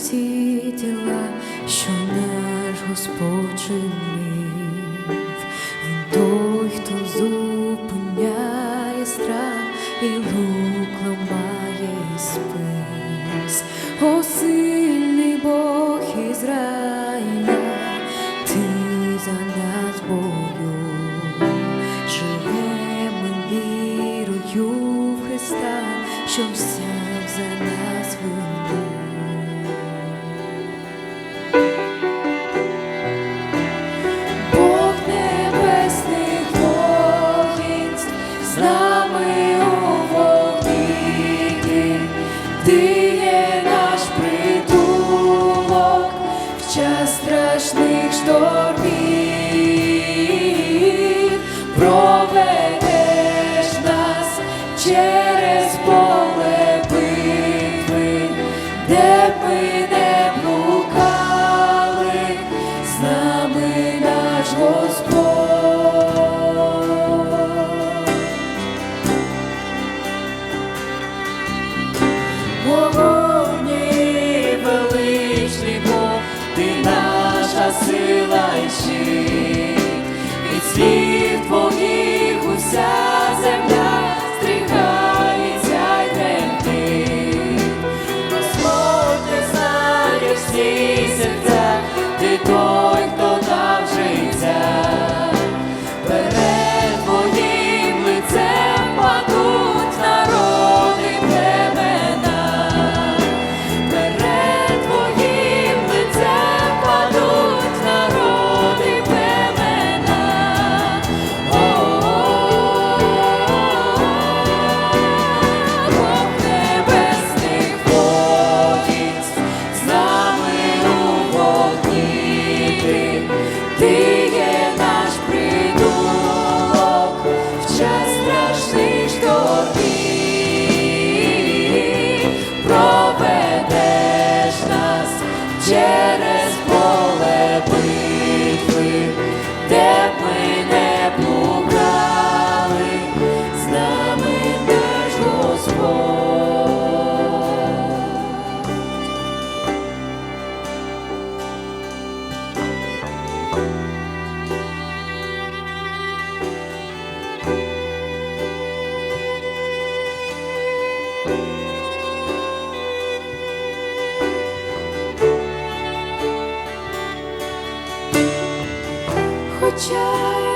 всі тіла, що наш Господь чинив. Він той, хто зупиняє страх і лук ламає спис. О, сильний Бог Ізраїля, ти за нас бою, живемо вірою в Христа, що взяв за нас через поле де ми не блукали, з нами наш Господь. Вогонь величний Бог, ти наша сила і. church.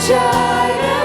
child.